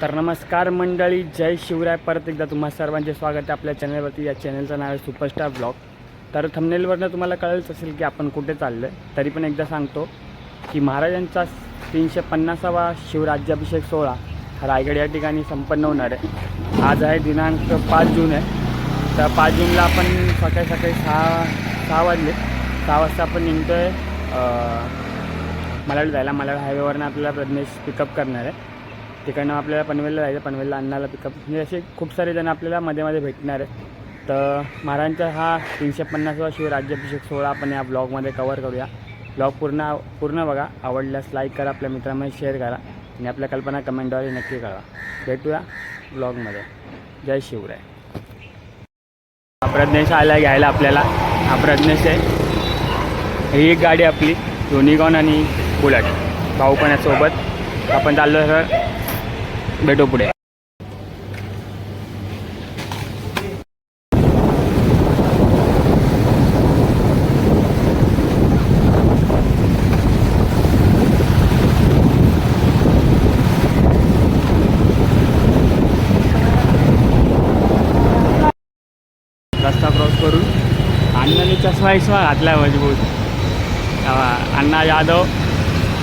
तर नमस्कार मंडळी जय शिवराय. परत एकदा तुम्हा सर्वांचे स्वागत आहे आपल्या चॅनलवरती. या चॅनलचं नाव आहे सुपरस्टार ब्लॉग. तर थंबनेलवरनं तुम्हाला कळलंच असेल की आपण कुठे चाललं आहे तरी पण एकदा सांगतो की महाराजांचा तीनशे पन्नासावा शिवराज्याभिषेक सोहळा रायगड या ठिकाणी संपन्न होणार आहे. आज आहे दिनांक पाच जून आहे. तर पाच जूनला आपण सकाळी सकाळी सहा सहा वाजले. सहा वाजता आपण निघतो आहे मलाड जायला. मलाड हायवेवरनं आपल्याला प्रज्ञेश पिकअप करणार आहे. तिकडनं आपल्याला पनवेलला जायचं पनवेलला अण्णाला पिकअप म्हणजे असे खूप सारे जण आपल्याला मध्ये मध्ये भेटणार आहेत. तर महाराजांचा हा तीनशे पन्नासवा शिवराज्याभिषेक सोहळा आपण या ब्लॉगमध्ये कवर करूया. ब्लॉग पूर्ण पूर्ण बघा. आवडल्यास लाईक करा आपल्या मित्रांमध्ये शेअर करा. आणि आपल्या कल्पना कमेंटद्वारे नक्की कळवा. भेटूया ब्लॉगमध्ये जय शिवराय. प्रज्ञेश आला घ्यायला आपल्याला. हा प्रज्ञेश आहे. ही एक गाडी आपली युनिकॉन आणि बुलट. भाऊ पण सोबत. आपण चाललो सर. भेटू पुढे. रस्ता क्रॉस करून अण्णाने चष्मा इस्मा घातला मजबूत अण्णा यादव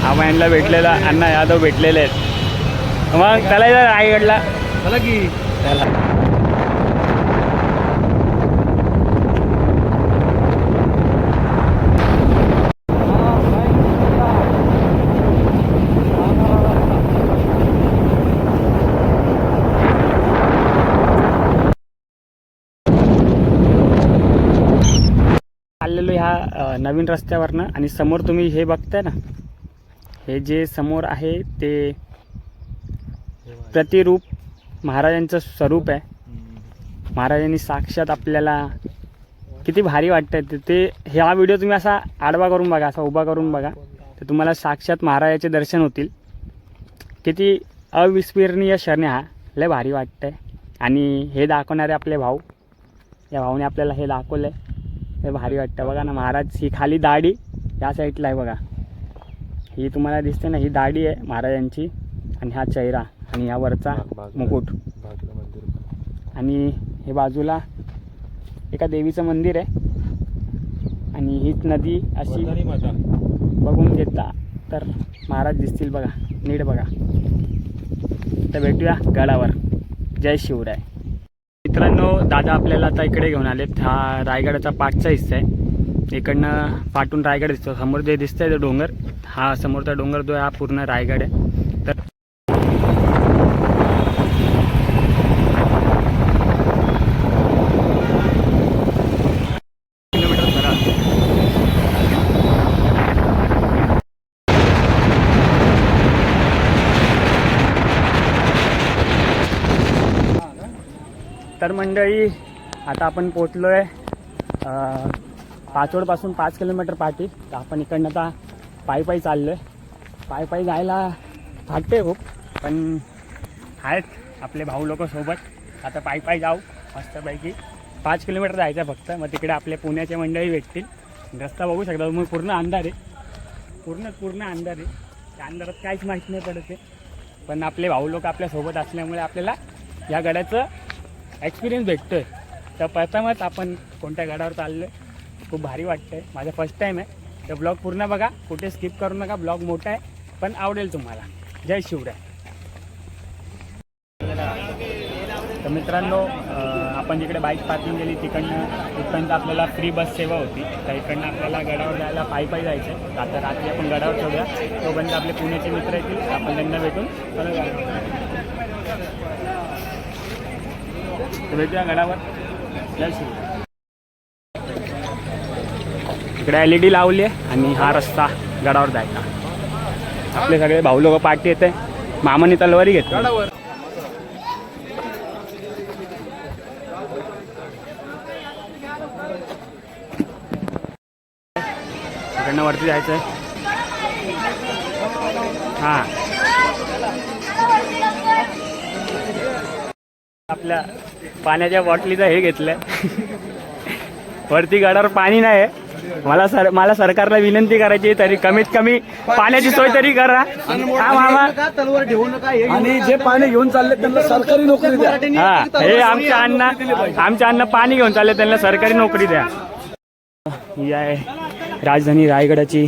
आबा यांना भेटलेला अण्णा यादव भेटलेले आहेत. मग त्याला जर रायगडला चला की. त्याला. चाललेलो ह्या नवीन रस्त्यावरनं आणि समोर तुम्ही हे बघताय ना? हे जे समोर आहे ते प्रतिरूप महाराजांचं स्वरूप आहे. महाराजांनी साक्षात आपल्याला किती भारी वाटतं ते ते हा व्हिडिओ तुम्ही असा आडवा करून बघा असा उभा करून बघा. तर तुम्हाला साक्षात महाराजाचे दर्शन होतील. किती अविस्मरणीय क्षण हा. लय भारी वाटतंय. आणि हे दाखवणारे आपले भाऊ या भाऊने आपल्याला हे दाखवलं आहे हे भारी वाटतं बघा ना महाराज ही खाली दाढी या साईडला आहे बघा. ही तुम्हाला दिसते ना ही दाढी आहे महाराजांची. आणि हा चेहरा. आणि हा वरचा मुकुट. आणि हे बाजूला एका देवीचं मंदिर आहे. आणि हीच नदी अशी बघून घेता तर महाराज दिसतील बघा नीट बघा. तर भेटूया गडावर. जय शिवराय. मित्रांनो दादा आपल्याला आता इकडे घेऊन आलेत. हा रायगडाचा पाठचा हिस्सा आहे. इकडनं पाठून रायगड दिसतो. समोर जे दिसतंय ते डोंगर. हा समोरचा डोंगर जो आहे हा पूर्ण रायगड आहे. तर मंडळी आता आपण पोचलो आहे पाचोडपासून पाच किलोमीटर पाठी. तर आपण इकडनं आता पायी पायी चाललो आहे पायी पायी जायला फाटते खूप पण आहेत आपले भाऊ लोक सोबत. आता पायी पायी जाऊ मस्तपैकी. पाच किलोमीटर जायचं आहे फक्त मग तिकडे आपले पुण्याचे मंडळी भेटतील. रस्ता बघू शकता मग पूर्ण अंधार आहे. पूर्ण पूर्ण अंधार आहे. त्या अंधारात काहीच माहीत नाही पडत आहे. पण आपले भाऊ लोक आपल्यासोबत असल्यामुळे आपल्याला या गड्याचं एक्सपिरियन्स भेटतोय. तर प्रथमच आपण कोणत्या गडावर चाललो आहे खूप भारी वाटतंय. माझा फर्स्ट टाईम आहे. तर ब्लॉग पूर्ण बघा. कुठे स्किप करू नका. ब्लॉग मोठा आहे पण आवडेल तुम्हाला. जय शिवराय. तर मित्रांनो आपण जिकडे बाईक पार्किंग केली तिकडनं तिथपर्यंत आपल्याला फ्री बस सेवा होती. तर इकडनं आपल्याला गडावर जायला पायी पायी जायचं आता रात्री आपण गडावर ठेवूया तोपर्यंत आपले पुण्याचे मित्र येतील. आपण त्यांना भेटून परत जाऊया. तर भेटूया गडावर. जय शिवराय इकडे एल ई डी लावली आहे आणि हा रस्ता गडावर जायचा. आपले सगळे भाऊ लोक पाठी येते. मामाने तलवारी गडावर. इकडनं वरती जायचं आहे हां. आपल्या पाण्याच्या बॉटलीचं हे घेतलंय वरती गडावर पाणी नाही मला सर मला सरकारला विनंती करायची तरी कमीत कमी पाण्याची सोय तरी करा. हा मामा. तलवार ठेवू नका हे आणि जे पाणी घेऊन चालले त्यांना सरकारी नोकरी द्या. हा हे आमच्या अण्णा आमच्या अण्णा पाणी घेऊन चालले त्यांना सरकारी नोकरी द्या. ही आहे राजधानी रायगडाची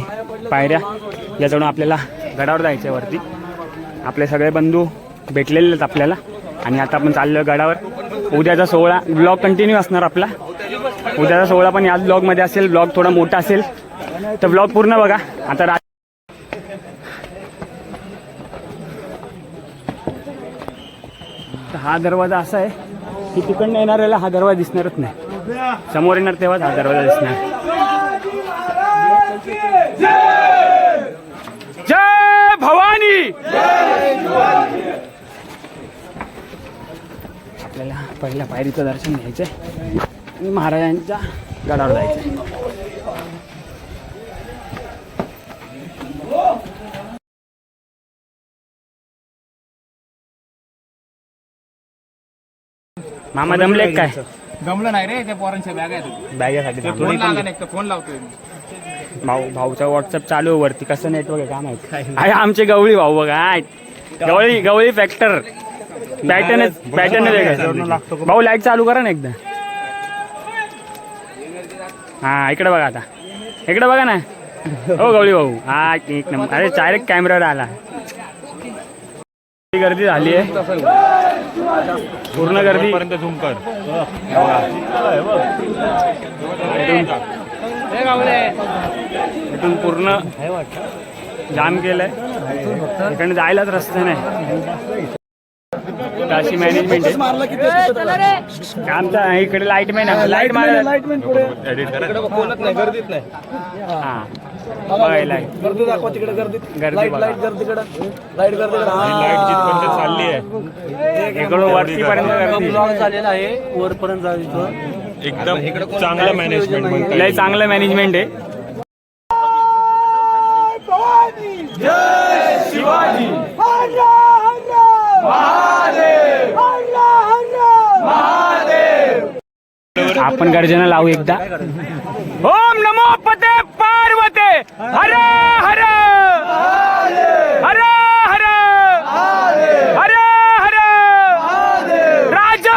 पायऱ्या. याच्याकडून आपल्याला गडावर जायचं आहे वरती. आपले सगळे बंधू भेटलेले आहेत आपल्याला. आणि आता आपण चाललो गडावर. उद्याचा सोहळा ब्लॉग कंटिन्यू असणार आपला. उद्याचा सोहळा पण याच ब्लॉगमध्ये असेल. ब्लॉग थोडा मोठा असेल. तर ब्लॉग पूर्ण बघा. आता रा हा दरवाजा असा आहे की तिकडनं येणाऱ्याला हा दरवाजा दिसणारच नाही. समोर येणार तेव्हाच हा दरवाजा दिसणार. जय भवानी आपल्याला पहिल्या पायरीचं दर्शन घ्यायचंय. आणि महाराजांच्या गडावर जायचंय. मामा दमले काय? गमलं नाही रे त्या पोरांच्या बॅग आहेत. बॅगेसाठी फोन फोन लावतोय भाऊ भाऊचा व्हॉट्सअप चालू आहे वरती. कसं नेटवर्क आहे? काय माहीत? आहे आमचे गवळी भाऊ बघा. गवळी. गवळी फॅक्टर पॅटर्नच पॅटर्न वेगळं. भाऊ लाइट चालू करा ना एकदा. हा इकडे बघा आता. इकडे बघा ना. हो गवळी भाऊ. हा एक नंबर. अरे डायरेक्ट कॅमेरावर आला. गर्दी झाली आहे. पूर्ण गर्दी. झूम कर इथून पूर्ण जाम केलंय. इकडे जायलाच रस्ता नाही. अशी मॅनेजमेंट आहे. मारला की ते सुटत राहतं. आमचा इकडे लाइट मॅन लाइट मारा लाईटमॅन पुढे. बोलत नाही गर्दीत नाही. हा. आहे. गर्दी दाखवा तिकडे गर्दी गर्दी लाइट बघा. लाइट गर्दीकडे लाइट गर्दीकडे हा. चालली आहे. इकडून वरती पर्यंत गर्दी. आहे. झालेला आहे. वरपर्यंत जायचं एकदम चांगलं मॅनेजमेंट लय चांगलं मॅनेजमेंट आहे. आपण गर्जना लावू एकदा. ओम नमो पते पार्वते. हर हर. हर हर. हर हर. राज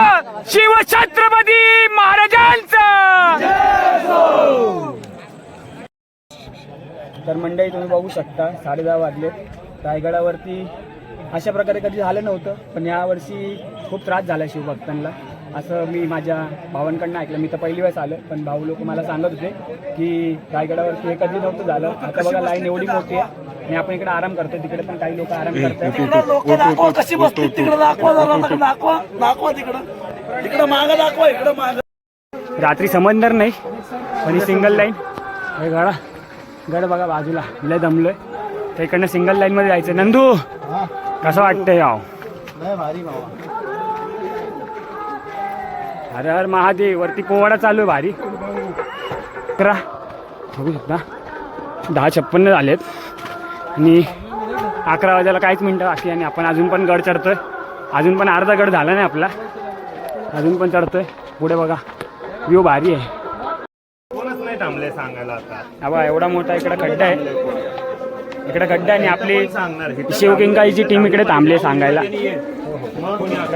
शिव छत्रपती महाराजांचा. तर मंडळी तुम्ही बघू शकता साडे दहा वाजले. रायगडावरती अशा प्रकारे कधी झालं नव्हतं पण यावर्षी खूप त्रास झाला शिवभक्तांना. असं मी माझ्या भावांकडनं ऐकलं. मी तर पहिली वेळेस आलं पण भाऊ लोक मला सांगत होते की रायगडावरती हे कधी नव्हतं झालं. आता बघा लाईन एवढी मोठी आहे. आणि आपण इकडे आराम करतोय तिकडे पण काही लोक आराम करतात. तिकडं लोक दाखवा कशी बसतील तिकडे दाखवा जरा नका दाखवा दाखवा तिकडं. तिकडं मागं दाखवा इकडं मागं. रात्री समजणार नाही पण ही सिंगल लाईन हे गडा गड बघा बाजूला लय दमलोय. तर इकडनं सिंगल लाईनमध्ये जायचं नंदू कसं वाटतंय याव? हर हर महादेव वरती पोवाडा चालू आहे भारी. अकरा बघू शकता. दहा छप्पन्न झालेत. आणि अकरा वाजायला काहीच मिनटं बाकी आणि आपण अजून पण गड चढतोय. अजून पण अर्धा गड झाला नाही आपला. अजून पण चढतोय. पुढे बघा. व्ह्यू भारी आहे. कोणच नाही थांबले सांगायला आता. हा एवढा मोठा इकडे खड्डा आहे. इकडे खड्डा आहे आणि आपली सांगणार? शिवकिंकाईची टीम इकडे थांबली आहे सांगायला.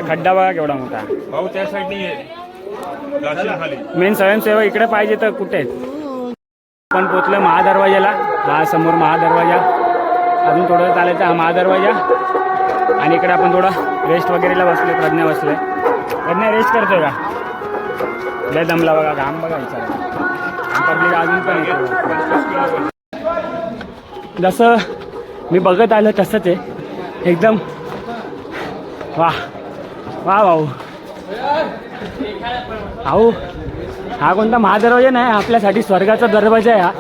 खड्डा बघा केवढा मोठा भाऊ त्यासाठी मेन स्वयंसेवक इकडे पाहिजे तर कुठे? आहेत आपण पोचलं महादरवाजाला हा समोर महादरवाजा. अजून थोडं चालायचं हा महादरवाजा. आणि इकडे आपण थोडा रेस्ट वगैरेला बसलोय प्रज्ञा बसलोय. प्रज्ञा रेस्ट करतोय का? लय दमला बघा घाम बघा विचार. पब्लिक अजून पण जसं मी बघत आलं तसंच आहे एकदम वा वा भाऊ अहो हा कोणता महादरवाजा नाही आपल्यासाठी स्वर्गाचा दरवाजा आहे हा.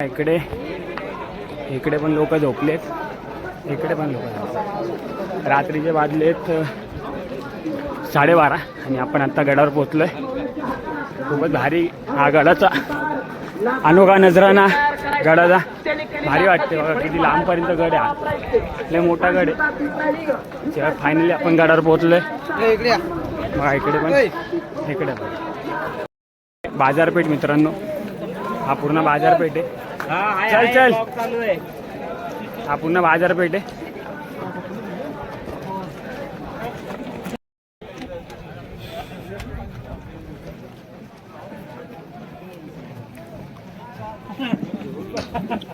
इकडे इकडे पण लोक झोपलेत. इकडे पण लोक रात्रीचे वाजलेत साडेबारा आणि आपण आत्ता गडावर पोचलोय खूपच भारी हा गडाचा अनोखा नजराना गडाचा. भारी वाटते बघा किती लांबपर्यंत गड आहे. लय मोठा गड आहे. फायनली आपण गडावर पोहोचलोय. बघा इकडे पण इकडे पण. बाजारपेठ मित्रांनो. हा पूर्ण बाजारपेठ आहे. चल चल. हा पूर्ण बाजारपेठ आहे.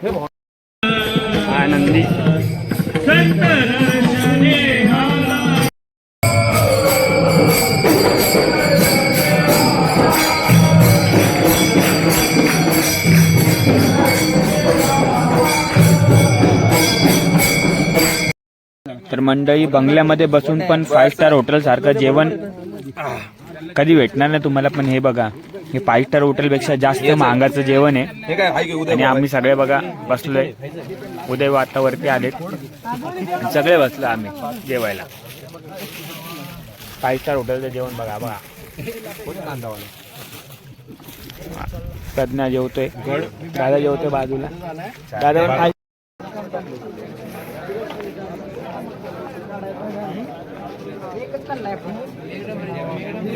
हा मंडळी बंगल्यामध्ये बसून पण फाय स्टार हॉटेल सारखं जेवण कधी भेटणार नाही तुम्हाला पण हे बघा हे फाय स्टार हॉटेलपेक्षा जास्त महागाचं जेवण आहे. आणि आम्ही सगळे बघा बसलोय. उदय वातावरती आणि सगळे बसलो आम्ही जेवायला. फाय स्टार हॉटेलचं जेवण बघा बघा. प्रज्ञा जेवतोय. दादा जेवतोय बाजूला. दादा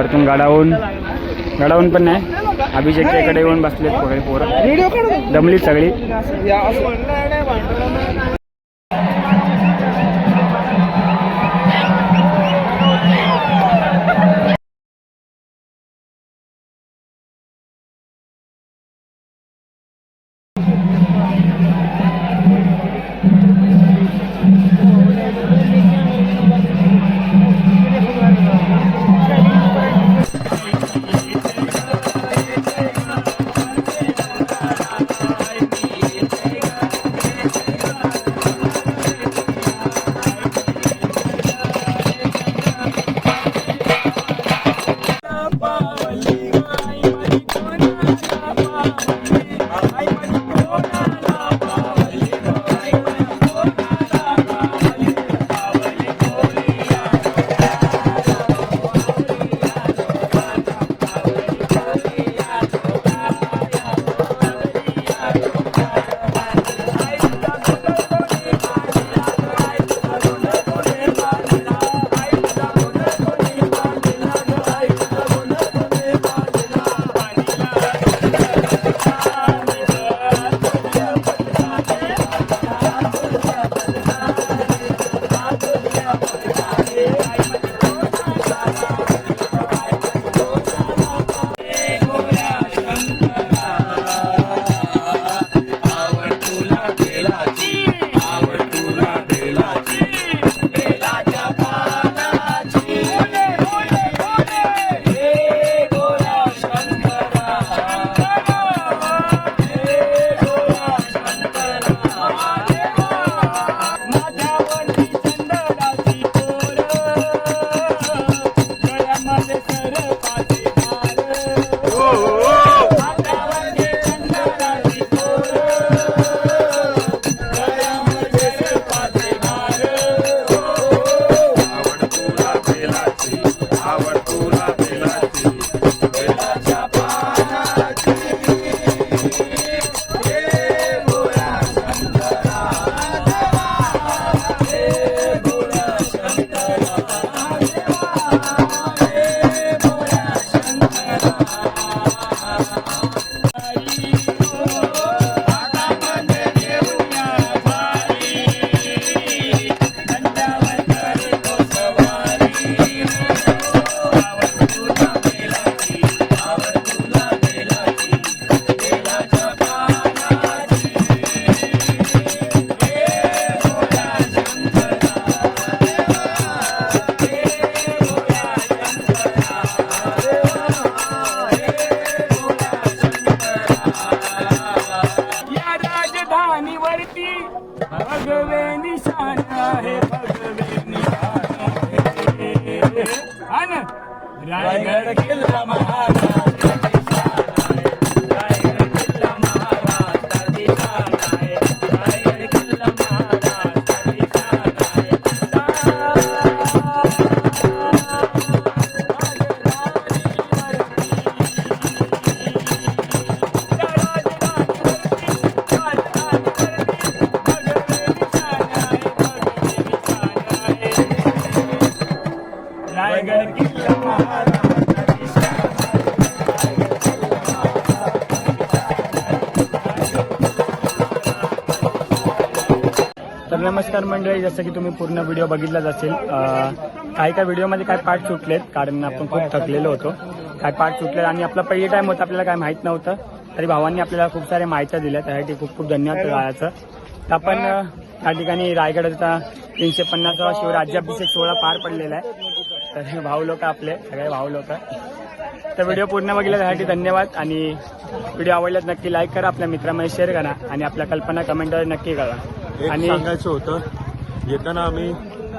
वरतून गडावून गडावून पण नाही. अभिषेकच्या इकडे येऊन बसलेत पोरं. दमली सगळी. नमस्कार मंडळी जसं की तुम्ही पूर्ण व्हिडिओ बघितलाच असेल काही काही व्हिडिओमध्ये काय पार्ट सुटलेत कारण आपण खूप थकलेलो होतो. काय पार्ट सुटले आणि आपला पहिली टाइम होता आपल्याला काय माहीत नव्हतं तरी भावांनी आपल्याला खूप साऱ्या माहित्या दिल्या त्यासाठी खूप खूप धन्यवाद राहायचं. तर आपण अं, या ठिकाणी रायगडचा तीनशे पन्नासावा शिवराज्याभिषेक सोहळा पार पडलेला आहे. तर भाऊ लोक आपले सगळे भाऊ लोक. तर व्हिडिओ पूर्ण बघितला त्यासाठी धन्यवाद आणि व्हिडिओ आवडल्यास नक्की लाईक करा आपल्या मित्रामध्ये शेअर करा आणि आपल्या कल्पना कमेंटवर नक्की करा. आणि सांगायचं होतं येताना आम्ही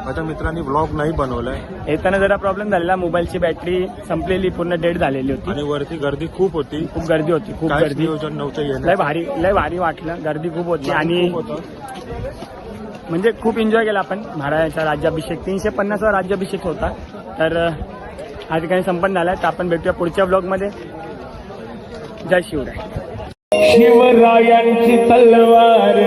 माझ्या मित्रांनी ब्लॉग नाही बनवलाय. येताना जरा प्रॉब्लेम झालेला मोबाईलची बॅटरी संपलेली पूर्ण डेड झालेली होती. आणि वरती गर्दी खूप होती. खूप गर्दी होती खूप काहीच गर्दी. नियोजन नव्हतं लय येणं भारी लय भारी वाटलं गर्दी खूप होती आणि खूप होतं. म्हणजे खूप एन्जॉय केला आपण महाराजांचा राज्याभिषेक. तीनशे पन्नासवा राज्याभिषेक होता. तर अं, हा ठिकाणी संपन्न झाला तर आपण भेटूया पुढच्या ब्लॉगमध्ये जय शिवराय. शिवरायांची तलवार.